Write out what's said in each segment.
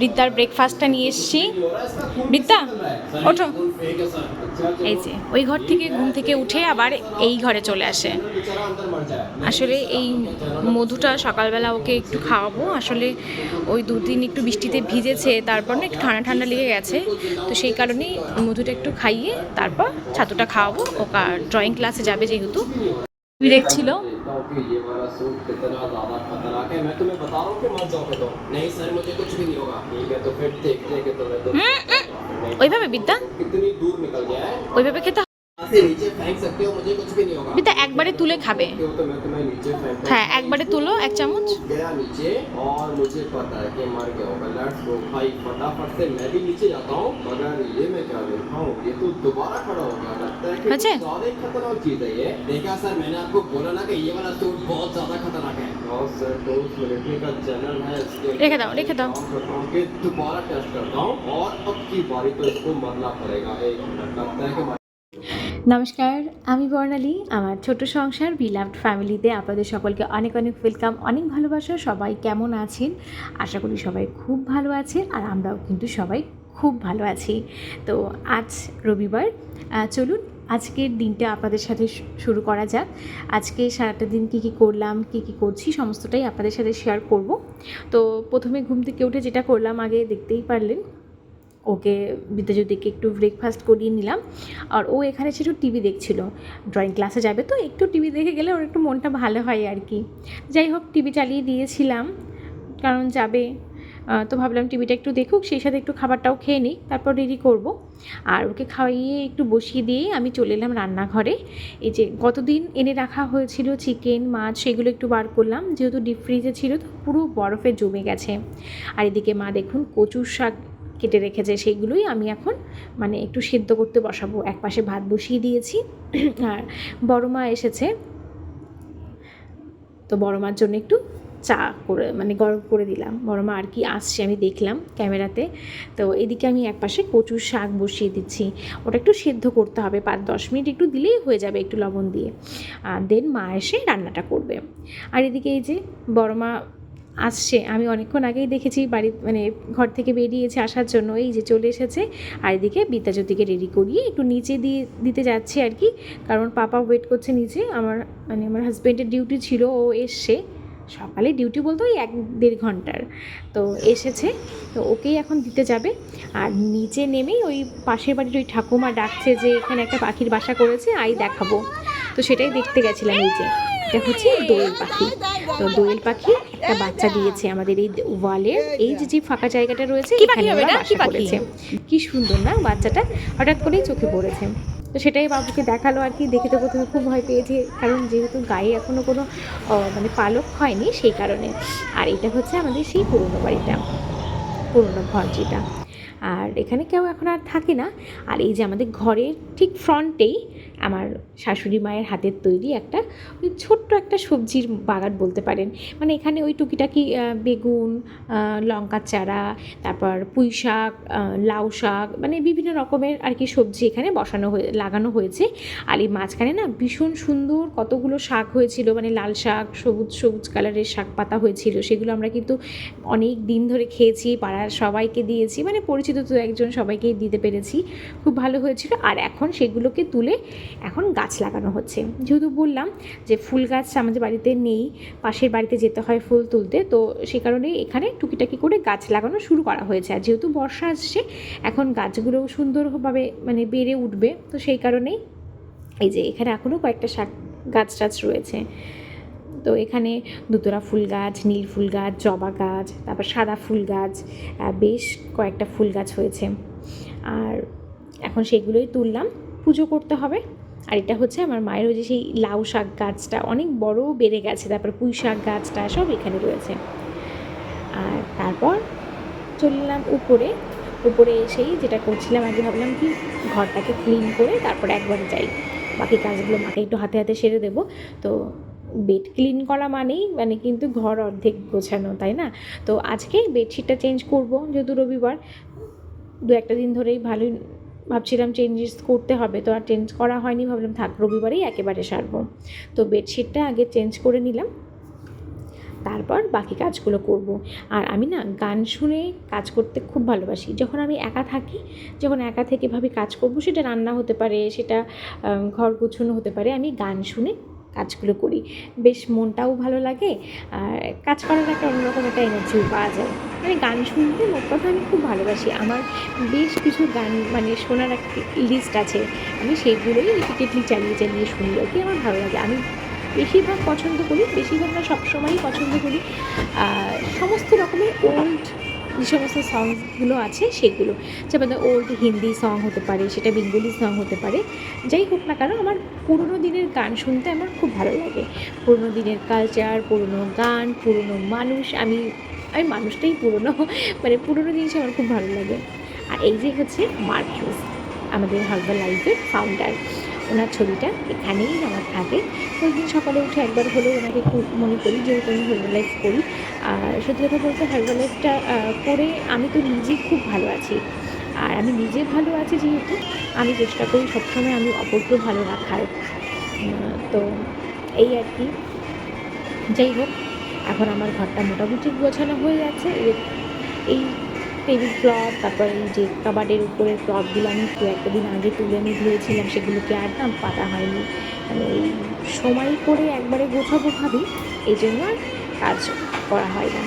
বৃদ্ধার ব্রেকফাস্টটা নিয়ে এসেছি। বৃদ্ধা, ওঠো। এই যে, ওই ঘর থেকে ঘুম থেকে উঠে আবার এই ঘরে চলে আসে। আসলে এই মধুটা সকালবেলা ওকে একটু খাওয়াবো। আসলে ওই দুদিন একটু বৃষ্টিতে ভিজেছে, তারপর না একটু ঠান্ডা ঠান্ডা লেগে গেছে। তো সেই কারণেই মধুটা একটু খাইয়ে তারপর ছাতুটা খাওয়াবো। ও ড্রয়িং ক্লাসে যাবে যেহেতু। দেখছিল? कि ये वाला सूट कितना ज्यादा खतरनाक है मैं तुम्हें बता रहा हूँ कि मत जाओ तो नहीं सर मुझे कुछ भी नहीं होगा ठीक है तो फिर देखते हैं कि तुम्हें तो नहीं, ওইভাবে বিদ্যা कितनी दूर निकल गया है ওইভাবে খেতে यहाँ से नीचे फेंक सकते हो मुझे कुछ भी नहीं होगा বিদ্যা একবারে তুলে খাবে हो तो मैं तुम्हें नीचे फेंक হ্যাঁ একবারে তুলো এক চামচ गया नीचे और मुझे पता है कि मर गया होगा लेट्स गो भाई फटाफट से मैं भी नीचे जाता हूँ मगर ये मैं क्या देखता हूँ ये तो दोबारा खड़ा हो गया लगता है कि अच्छा। कुछ ज्यादा ही खतरनाक चीज है ये देखा सर मैंने आपको बोला ना कि ये वाला सूट बहुत ज्यादा खतरनाक है और सर तो उस मिलिट्री का जनरल है इसके रेखे दाओ, रेखे दाओ। काम करता हूँ कि दोबारा टेस्ट करता हूँ और अब की बारी तो इसको मरना पड़ेगा एक मिनट लगता है कि নমস্কার, আমি বর্ণালী। আমার ছোট সংসার বিলাভড ফ্যামিলিতে আপনাদের সকলকে অনেক অনেক ওয়েলকাম, অনেক ভালোবাসা। সবাই কেমন আছেন? আশা করি সবাই খুব ভালো আছেন আর আমরাও কিন্তু সবাই খুব ভালো আছি। তো আজ রবিবার চলুন আজকের দিনটা আপনাদের সাথে শুরু করা যাক। আজকে সারাটা দিন কী কী করলাম, কী কী করছি, সমস্তটাই আপনাদের সাথে শেয়ার করব। তো প্রথমে ঘুম থেকে উঠে যেটা করলাম, আগে দেখতেই পারলেন ওকে বিদ্যাজ্যোতিকে একটু ব্রেকফাস্ট করিয়ে নিলাম। আর ও এখানে সে একটু টিভি দেখছিল ড্রয়িং ক্লাসে যাবে তো, একটু টিভি দেখে গেলে ওর একটু মনটা ভালো হয় আর কি। যাই হোক টিভি চালিয়ে দিয়েছিলাম, কারণ যাবে। তো ভাবলাম টিভিটা একটু দেখুক, সেই সাথে একটু খাবারটাও খেয়ে নিই, তারপর রেডি করব। আর ওকে খাওয়াইয়ে একটু বসিয়ে দিয়ে আমি চলে এলাম রান্নাঘরে। এই যে গতদিন এনে রাখা হয়েছিল চিকেন মাছ, সেগুলো একটু বার করলাম। যেহেতু ডিপ ফ্রিজে ছিল, তো পুরো বরফে জমে গেছে। আর এদিকে মা দেখুন কচুর শাক কেটে রেখেছে সেইগুলোই আমি এখন মানে একটু সিদ্ধ করতে বসাবো। এক পাশে ভাত বসিয়ে দিয়েছি। আর বড় মা এসেছে। তো বড় মার জন্য একটু চা করে মানে গরম করে দিলাম। বড় মা আর কি আসছে, আমি দেখলাম ক্যামেরাতে। তো এদিকে আমি এক পাশে কচুর শাক বসিয়ে দিচ্ছি। ওটা একটু সেদ্ধ করতে হবে, পাঁচ দশ মিনিট একটু দিলেই হয়ে যাবে একটু লবণ দিয়ে। দেন মা এসে রান্নাটা করবে। আর এদিকে এই যে বড় মা আসছে। আমি অনেকক্ষণ আগেই দেখেছি বাড়ি মানে ঘর থেকে বেরিয়েছে আসার জন্য, এই যে চলে এসেছে। আর এদিকে বিদ্যাজ্যোতিকে রেডি করিয়ে একটু নিচে দিয়ে দিতে যাচ্ছি আর কি। কারণ পাপা ওয়েট করছে নিচে। আমার মানে আমার হাজব্যান্ডের ডিউটি ছিল, ও এসছে। সকালে ডিউটি বলতে ওই এক দেড় ঘণ্টার। তো এসেছে। তো ওকেই এখন দিতে যাবে। আর নিচে নেমেই ওই পাশের বাড়ির ওই ঠাকুমা ডাকছে যে, এখানে একটা পাখির বাসা করেছে আই দেখাবো। তো সেটাই দেখতে গেছিলাম এই যে। এটা হচ্ছে দোয়েল পাখি। তো দোয়েল পাখি একটা বাচ্চা দিয়েছে আমাদের এই ওয়ালের এই যে যে ফাঁকা জায়গাটা রয়েছে এখানে করেছে। কি সুন্দর না বাচ্চাটা হঠাৎ করেই চোখে পড়েছে। তো সেটাই বাবুকে দেখাল আর কি দেখে তো প্রথমে খুব ভয় পেয়েছে কারণ যেহেতু গায়ে এখনও কোনো মানে পালক হয়নি সেই কারণে। আর এটা হচ্ছে আমাদের সেই পুরনো বাড়িটা পুরনো ঘর যেটা। আর এখানে কেউ এখন আর থাকে না। আর এই যে আমাদের ঘরের ঠিক ফ্রন্টেই আমার শাশুড়ি মায়ের হাতের তৈরি একটা ওই ছোট্ট একটা সবজির বাগান বলতে পারেন। মানে এখানে ওই টুকিটাকি বেগুন লঙ্কার চারা, তারপর পুঁই শাক লাউ শাক মানে বিভিন্ন রকমের আর কি সবজি এখানে বসানো হয়ে, লাগানো হয়েছে। আর এই মাঝখানে না ভীষণ সুন্দর কতগুলো শাক হয়েছিল মানে লাল শাক, সবুজ সবুজ কালারের শাক পাতা হয়েছিল, সেগুলো আমরা কিন্তু অনেক দিন ধরে খেয়েছি, পাড়ার সবাইকে দিয়েছি মানে পরিচিত তো একজন সবাইকেই দিতে পেরেছি। খুব ভালো হয়েছিল। আর এখন সেগুলোকে তুলে এখন গাছ লাগানো হচ্ছে। যেহেতু বললাম যে ফুল গাছ আমাদের বাড়িতে নেই, পাশের বাড়িতে যেতে হয় ফুল তুলতে, তো সে কারণে এখানে টুকিটাকি করে গাছ লাগানো শুরু করা হয়েছে। আর যেহেতু বর্ষা আসছে, এখন গাছগুলোও সুন্দরভাবে মানে বেড়ে উঠবে, তো সেই কারণেই এই যে এখানে এখনও কয়েকটা শাক গাছ টাছ রয়েছে। তো এখানে দুতরা ফুল গাছ, নীল ফুল গাছ, জবা গাছ, তারপর সাদা ফুল গাছ বেশ কয়েকটা ফুল গাছ হয়েছে। আর এখন সেগুলোই তুললাম। পুজো করতে হবে। আর এটা হচ্ছে আমার মায়ের ওই যে সেই লাউ শাক গাছটা, অনেক বড় বেড়ে গেছে, তারপর পুঁই শাক গাছটা সব এখানে রয়েছে। আর তারপর চললাম উপরে উপরে এসেই যেটা করছিলাম, আগে ভাবলাম কি ঘরটাকে ক্লিন করে তারপর একবারে যাই। বাকি কাজগুলো মাকে একটু হাতে হাতে সেরে দেবো। তো বেড ক্লিন করা মানেই মানে কিন্তু ঘর অর্ধেক গোছানো, তাই না? তো আজকে বেডশিটটা চেঞ্জ করব, যেহেতু রবিবার। দু একটা দিন ধরেই ভালোই ভাবছিলাম চেঞ্জেস করতে হবে, তো আর চেঞ্জ করা হয়নি, ভাবলাম থাক রবিবারেই একেবারে সারবো। তো বেডশিটটা আগে চেঞ্জ করে নিলাম, তারপর বাকি কাজগুলো করব। আর আমি না গান শুনে কাজ করতে খুব ভালোবাসি। যখন আমি একা থাকি, যখন একা থেকে ভাবি কাজ করব, সেটা রান্না হতে পারে, সেটা ঘর গুছানো হতে পারে, আমি গান শুনে কাজগুলো করি। বেশ মনটাও ভালো লাগে আর কাজ করার একটা অন্যরকম একটা এনার্জিও পাওয়া যায়। মানে গান শুনতে মোট কথা আমি খুব ভালোবাসি। আমার বেশ কিছু গান মানে শোনার একটা লিস্ট আছে। আমি সেগুলোই রিপিটেডলি চালিয়ে চালিয়ে শুনি আর কি, আমার ভালো লাগে। আমি বেশিরভাগ পছন্দ করি, বেশিরভাগ না সবসময়ই পছন্দ করি। সমস্ত রকমের ওল্ড যে সমস্ত সংসগুলো আছে সেগুলো। যেমন ওল্ড হিন্দি সং হতে পারে, সেটা বেঙ্গলি সং হতে পারে, যাই হোক না কেন আমার পুরোনো দিনের গান শুনতে আমার খুব ভালো লাগে। পুরোনো দিনের কালচার পুরোনো গান, পুরোনো মানুষ, আমি আমি মানুষটাই পুরোনো মানে পুরোনো জিনিস আমার খুব ভালো লাগে। আর এই যে হচ্ছে মার্কিউস আমাদের হার্বাল লাইফের ফাউন্ডার ওনার ছবিটা এখানেই আমার থাকে। প্রতিদিন সকালে উঠে একবার হলেও ওনাকে একটু মনে করি, যেহেতু আমি হার্বাল লাইফ করি। আর সত্যি কথা বলতে হার্বাল লাইফটা করে আমি তো নিজে খুব ভালো আছি। আর আমি নিজে ভালো আছি যেহেতু, আমি চেষ্টা করি সবসময় আমি অপরকেও ভালো রাখার। তো এই আর কি। যাই হোক, এখন আমার ঘরটা মোটামুটি গোছানো হয়ে যাচ্ছে এই টেবিল ক্লথ তারপর যে কাবাডের উপরের ক্লথগুলো আমি দু একটা দিন আগে তুলে আমি ধুয়েছিলাম, সেগুলোকে আর না পাতা হয়নি। মানে এই সময় করে একবারে গোছাবো ভাবি, এই জন্য আর কাজ করা হয় না।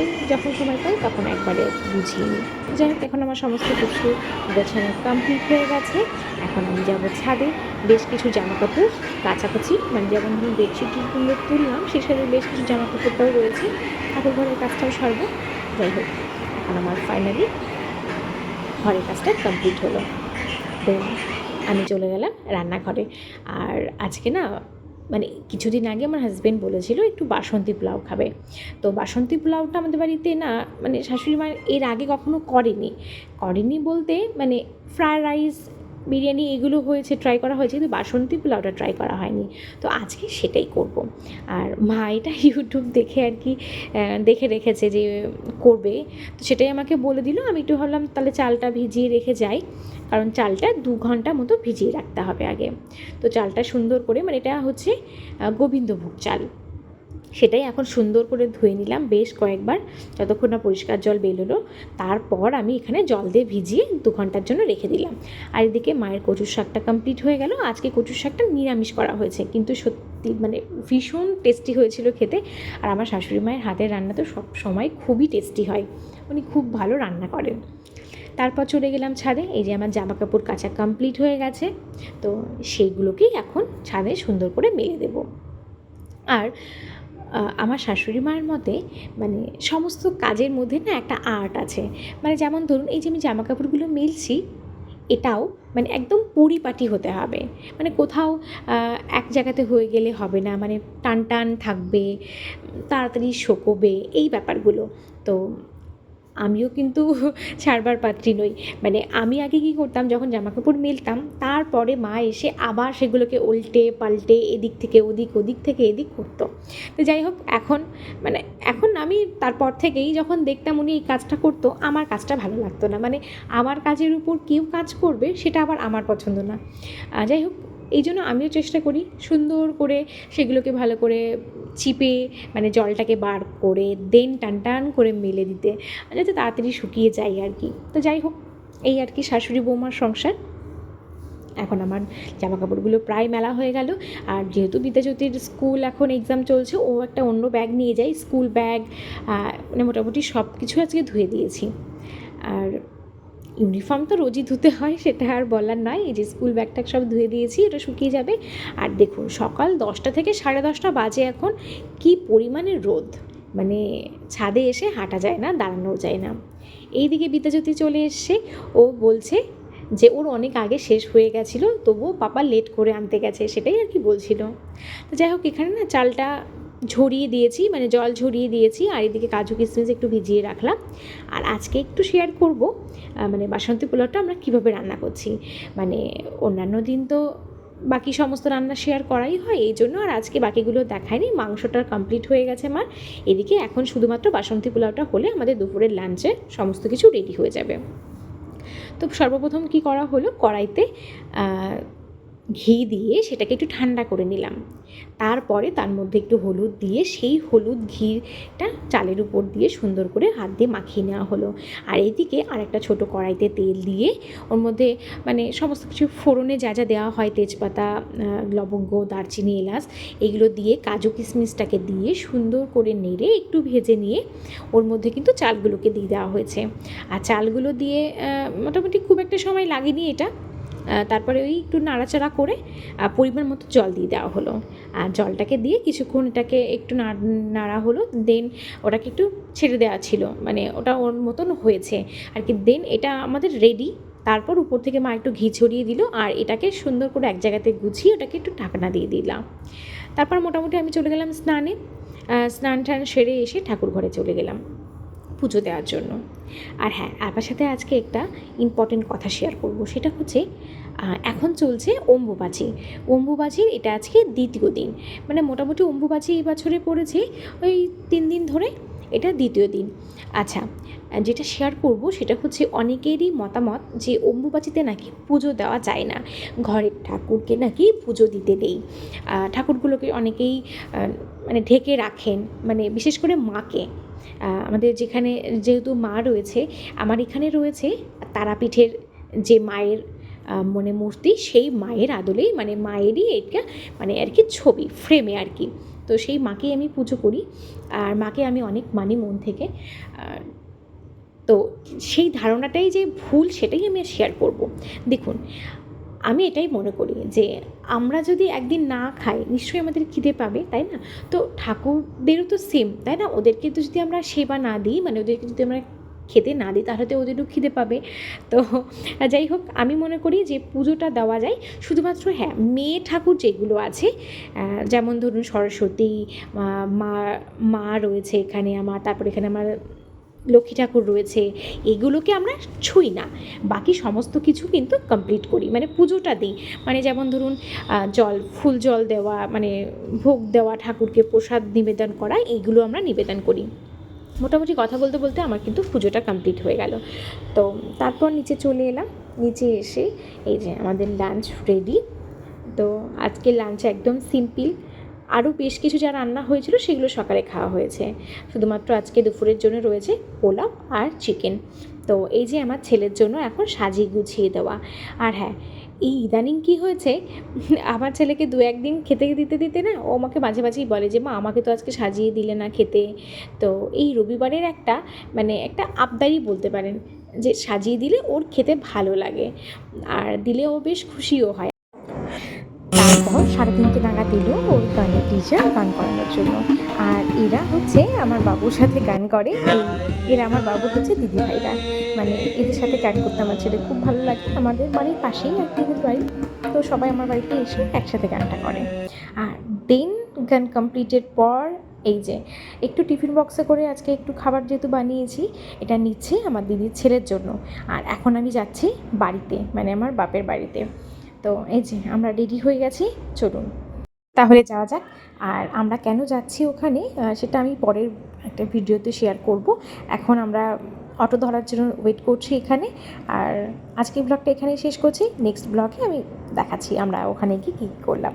এই যখন সময় পাই তখন একবারে বুঝিয়ে নিই। যাই হোক, এখন আমার সমস্ত কিছু গোছানো কমপ্লিট হয়ে গেছে। এখন আমি যাব ছাদে। বেশ কিছু জামা কাপড় কাছাকাছি মানে যেমন ধরুন বেডশিটগুলো তুললাম, সেই সাথে বেশ কিছু জামা কাপড়টাও রয়েছে। ঠাকুর ঘরের কাজটাও সারবো। যাই হোক। এখন আমার ফাইনালি ঘরের কাজটা কমপ্লিট হলো। তো আমি চলে গেলাম রান্নাঘরে। আর আজকে না মানে কিছুদিন আগে আমার হাজব্যান্ড বলেছিল, একটু বাসন্তী পোলাও খাবে। তো বাসন্তী পোলাওটা আমাদের বাড়িতে না মানে শাশুড়ি মা এর আগে কখনো করেনি। করেনি বলতে মানে ফ্রায়েড রাইস বিরিয়ানি এগুলো হয়েছে ট্রাই করা হয়েছে, কিন্তু বাসন্তী পোলাওটা ট্রাই করা হয়নি। তো আজকে সেটাই করব। আর মা এটা ইউটিউব দেখে আর কি দেখে রেখেছে যে করবে। তো সেটাই আমাকে বলে দিল। আমি একটু ভাবলাম তাহলে চালটা ভিজিয়ে রেখে যাই। কারণ চালটা দু ঘণ্টা মতো ভিজিয়ে রাখতে হবে আগে। তো চালটা সুন্দর করে মানে এটা হচ্ছে গোবিন্দভোগ চাল। সেটাই এখন সুন্দর করে ধুয়ে নিলাম। বেশ কয়েকবার যতক্ষণ না পরিষ্কার জল বেরোলো, তারপর আমি এখানে জল দিয়ে ভিজিয়ে দু ঘণ্টার জন্য রেখে দিলাম। আর এদিকে মায়ের কচুর শাকটা কমপ্লিট হয়ে গেল। আজকে কচুর শাকটা নিরামিষ করা হয়েছে। কিন্তু সত্যি মানে ভীষণ টেস্টি হয়েছিল খেতে। আর আমার শাশুড়ি মায়ের হাতের রান্না তো সব সময় খুবই টেস্টি হয়। উনি খুব ভালো রান্না করেন। তারপর চলে গেলাম ছাদে। এই যে আমার জামা কাপড় কাচা কমপ্লিট হয়ে গেছে। তো সেইগুলোকেই এখন ছাদে সুন্দর করে মেলে দেবো। আর আমার শাশুড়ি মায়ের মতে মানে সমস্ত কাজের মধ্যে না একটা আর্ট আছে। মানে যেমন ধরুন, এই যে আমি জামা কাপড়গুলো মেলছি, এটাও মানে একদম পরিপাটি হতে হবে। মানে কোথাও এক জায়গাতে হয়ে গেলে হবে না। মানে টান টান থাকবে, তাড়াতাড়ি শোকোবে, এই ব্যাপারগুলো। তো আমিও কিন্তু ছাড়বার পাত্রী নই। মানে আমি আগে কী করতাম, যখন জামা কাপড় মেলতাম, তারপরে মা এসে আবার সেগুলোকে উল্টে, পাল্টে, এদিক থেকে ওদিক ওদিক থেকে এদিক করতো। তো যাই হোক, এখন মানে এখন আমি তারপর থেকেই যখন দেখতাম উনি এই কাজটা করতো, আমার কাজটা ভালো লাগতো না। মানে আমার কাজের উপর কেউ কাজ করবে, সেটা আবার আমার পছন্দ না। যাই হোক এই জন্য আমিও চেষ্টা করি সুন্দর করে সেগুলোকে ভালো করে চিপে মানে জলটাকে বার করে, দেন টান টান করে মেলে দিতে, যাতে তাড়াতাড়ি শুকিয়ে যায় আর কি। তো যাই হোক, এই আর কি শাশুড়ি বৌমার সংসার। এখন আমার জামা কাপড়গুলো প্রায় মেলা হয়ে গেল, আর যেহেতু বিদ্যাজ্যোতির স্কুল এখন এক্সাম চলছে, ও একটা অন্য ব্যাগ নিয়ে যায় স্কুল ব্যাগ মানে মোটামুটি সব কিছু আজকে ধুয়ে দিয়েছি। আর ইউনিফর্ম তো রোজই ধুতে হয়, সেটা আর বলার নয়। এই যে স্কুল ব্যাগটা সব ধুয়ে দিয়েছি, এটা শুকিয়ে যাবে। আর দেখুন, সকাল দশটা থেকে সাড়ে দশটা বাজে এখন। কি পরিমাণে রোদ! মানে ছাদে এসে হাঁটা যায় না, দাঁড়ানোও যায় না। এইদিকে বিদ্যাজ্যোতি চলে এসছে। ও বলছে যে, ওর অনেক আগে শেষ হয়ে গেছিল, তবুও পাপা লেট করে আনতে গেছে। সেটাই আর কি বলছিল। তো যাই হোক, এখানে না চালটা ঝরিয়ে দিয়েছি মানে জল ঝরিয়ে দিয়েছি আর এদিকে কাজু কিশমিশ একটু ভিজিয়ে রাখলাম। আর আজকে একটু শেয়ার করব মানে বাসন্তী পোলাওটা আমরা কীভাবে রান্না করছি। মানে অন্যান্য দিন তো বাকি সমস্ত রান্না শেয়ার করাই হয়, এই জন্য আর আজকে বাকিগুলো দেখায়নি মাংসটা কমপ্লিট হয়ে গেছে আমার। এদিকে এখন শুধুমাত্র বাসন্তী পোলাওটা হলে আমাদের দুপুরের লাঞ্চে সমস্ত কিছু রেডি হয়ে যাবে। তো সর্বপ্রথম কি করা হলো? কড়াইতে ঘি দিয়ে সেটাকে একটু ঠান্ডা করে নিলাম। তারপরে তার মধ্যে একটু হলুদ দিয়ে সেই হলুদ ঘিটা চালের উপর দিয়ে সুন্দর করে হাত দিয়ে মাখিয়ে নেওয়া হলো। আর এদিকে আর একটা ছোটো কড়াইতে তেল দিয়ে ওর মধ্যে মানে সমস্ত কিছু ফোড়নে যা যা দেওয়া হয়, তেজপাতা লবঙ্গ, দারচিনি, এলাচ, এগুলো দিয়ে কাজু কিশমিশটাকে দিয়ে সুন্দর করে নেড়ে একটু ভেজে নিয়ে ওর মধ্যে কিন্তু চালগুলোকে দিয়ে দেওয়া হয়েছে। আর চালগুলো দিয়ে মোটামুটি খুব একটা সময় লাগেনি এটা। তারপরে ওই একটু নাড়াচাড়া করে পরিমাণ মতো জল দিয়ে দেওয়া হলো। আর জলটাকে দিয়ে কিছুক্ষণ এটাকে একটু নাড়- হলো দেন ওটাকে একটু ছেড়ে দেওয়া ছিল। মানে ওটা ওর মতন হয়েছে। আর কি দেন এটা আমাদের রেডি তারপর উপর থেকে মা একটু ঘি ছড়িয়ে দিল, আর এটাকে সুন্দর করে এক জায়গাতে গুছিয়ে ওটাকে একটু ঢাকনা দিয়ে দিলাম। তারপর মোটামুটি আমি চলে গেলাম স্নানে। স্নান টান সেরে এসে ঠাকুর ঘরে চলে গেলাম। পুজো দেওয়ার জন্য। আর হ্যাঁ আপনার সাথে আজকে একটা ইম্পর্টেন্ট কথা শেয়ার করব। সেটা হচ্ছে এখন চলছে অম্বুবাচি। অম্বুবাচির এটা আজকে দ্বিতীয় দিন। মানে মোটামুটি অম্বুবাচি এই বছরে পড়েছে ওই তিন দিন ধরে এটা দ্বিতীয় দিন। আচ্ছা যেটা শেয়ার করব সেটা হচ্ছে অনেকেরই মতামত যে অম্বুবাচিতে নাকি পুজো দেওয়া যায় না। ঘরের ঠাকুরকে নাকি পুজো দিতে আহ, ঠাকুরগুলোকে অনেকেই মানে ঢেকে রাখেন। মানে বিশেষ করে মাকে। আমাদের যেখানে যেহেতু মা রয়েছে, আমার এখানে রয়েছে তারাপীঠের যে মায়ের মানে মূর্তি, সেই মায়ের আদলেই মানে মায়েরই এটা মানে আর কি ছবি ফ্রেমে আর কি। তো সেই মাকেই আমি পুজো করি, আর মাকে আমি অনেক মানি মন থেকে। তো সেই ধারণাটাই যে ভুল, সেটাই আমি শেয়ার করব। দেখুন আমি এটাই মনে করি যে আমরা যদি একদিন না খাই, নিশ্চয়ই আমাদের খিদে পাবে, তাই না? তো ঠাকুরদেরও তো সেম তাই না? ওদেরকে তো যদি আমরা সেবা না দিই মানে ওদেরকে যদি আমরা খেতে না দিই, তাহলে তো ওদেরও খিদে পাবে। তো যাই হোক, আমি মনে করি যে পুজোটা দেওয়া যায়। শুধুমাত্র হ্যাঁ মেয়ে ঠাকুর যেগুলো আছে যেমন ধরুন সরস্বতী মা মা রয়েছে এখানে আমার, তারপর এখানে আমার লক্ষ্মী ঠাকুর রয়েছে, এগুলোকে আমরা ছুঁই না। বাকি সমস্ত কিছু কিন্তু কমপ্লিট করি মানে পুজোটা দিই। মানে যেমন ধরুন জল, ফুল জল দেওয়া মানে ভোগ দেওয়া, ঠাকুরকে প্রসাদ নিবেদন করা, এইগুলো আমরা নিবেদন করি। মোটামুটি কথা বলতে বলতে আমার কিন্তু পুজোটা কমপ্লিট হয়ে গেল। তো তারপর নিচে চলে এলাম, নিচে এসে এই যে আমাদের লাঞ্চ রেডি তো আজকে লাঞ্চ একদম সিম্পল আরও বেশ কিছু যা রান্না হয়েছিল সেগুলো সকালে খাওয়া হয়েছে। শুধুমাত্র আজকে দুপুরের জন্য রয়েছে পোলাও আর চিকেন। তো এই যে আমার ছেলের জন্য এখন সাজিয়ে গুছিয়ে দেওয়া। আর হ্যাঁ এই ইদানিং কি হয়েছে? আমার ছেলেকে দু একদিন খেতে দিতে দিতে না ও আমাকে মাঝে মাঝেই বলে যে, মা, আমাকে তো আজকে সাজিয়ে দিলে না খেতে। তো এই রবিবারের একটা মানে একটা আবদারই বলতে পারেন যে, সাজিয়ে দিলে ওর খেতে ভালো লাগে। আর দিলে ও বেশ খুশিও হয়। তারপর সাড়ে তিনটে নাগাদ দিল ওর গানের টিচার গান করানোর জন্য। আর এরা হচ্ছে আমার বাবুর সাথে গান করে। এরা আমার বাবু হচ্ছে দিদি ভাইরা। মানে এদের সাথে গান করতে আমার ছেলে খুব ভালো লাগে। আমাদের বাড়ির পাশেই এক দিদির বাড়ি। তো সবাই আমার বাড়িতে এসে একসাথে গানটা করে। আর দেন গান কমপ্লিটের পর এই যে একটু টিফিন বক্সে করে আজকে একটু খাবার যেহেতু বানিয়েছি, এটা নিচ্ছে আমার দিদির ছেলের জন্য। আর এখন আমি যাচ্ছি বাড়িতে মানে আমার বাপের বাড়িতে। তো এই যে, আমরা রেডি হয়ে গেছি, চলুন। তাহলে যাওয়া যাক, আর আমরা কেন যাচ্ছি ওখানে সেটা আমি পরের একটা ভিডিওতে শেয়ার করব। এখন আমরা অটো ধরার জন্য ওয়েট করছি এখানে, আর আজকে ব্লগটা এখানেই শেষ করছি। নেক্সট ব্লগে আমি দেখাচ্ছি আমরা ওখানে গিয়ে কী করলাম।